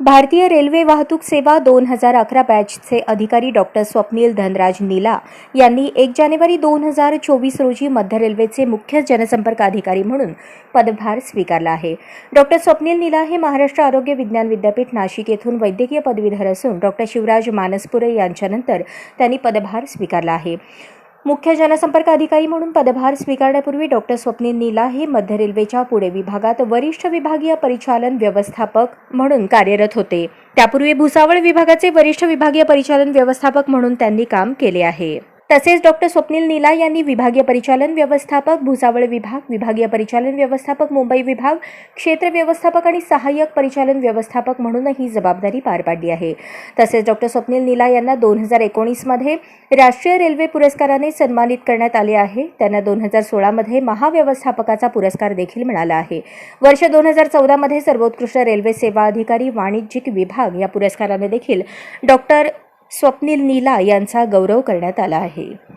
भारतीय रेल्वे वाहतूक सेवा दोन हजार अकरा बॅचचे अधिकारी डॉक्टर स्वप्नील धनराज नीला यांनी एक जानेवारी दोन हजार चोवीस रोजी मध्य रेल्वेचे मुख्य जनसंपर्क अधिकारी म्हणून पदभार स्वीकारला आहे. डॉक्टर स्वप्नील नीला हे महाराष्ट्र आरोग्य विज्ञान विद्यापीठ नाशिक येथून वैद्यकीय पदवीधर असून डॉक्टर शिवराज मानसपुरे यांच्यानंतर त्यांनी पदभार स्वीकारला आहे. मुख्य जनसंपर्क अधिकारी म्हणून पदभार स्वीकारण्यापूर्वी डॉक्टर स्वप्नील नीला हे मध्य रेल्वेच्या पुणे विभागात वरिष्ठ विभागीय परिचालन व्यवस्थापक म्हणून कार्यरत होते. त्यापूर्वी भुसावळ विभागाचे वरिष्ठ विभागीय परिचालन व्यवस्थापक म्हणून त्यांनी काम केले आहे. तसेच डॉक्टर स्वप्नील नीला यांनी विभागीय परिचालन व्यवस्थापक भुसावळ विभाग विभागीय परिचालन व्यवस्थापक मुंबई विभाग क्षेत्र व्यवस्थापक आणि सहाय्यक परिचालन व्यवस्थापक म्हणून ही जबाबदारी पार पाडली आहे. तसेच डॉक्टर स्वप्नील नीला यांना दोन हजार एकोणीसमध्ये राष्ट्रीय रेल्वे पुरस्काराने सन्मानित करण्यात आले आहे. त्यांना दोन हजार सोळामध्ये महाव्यवस्थापकाचा पुरस्कार देखील मिळाला आहे. वर्ष दोन हजार चौदामध्ये सर्वोत्कृष्ट रेल्वे सेवा अधिकारी वाणिज्यिक विभाग या पुरस्काराने देखील डॉक्टर स्वप्नील नीला यांचा गौरव करण्यात आला आहे.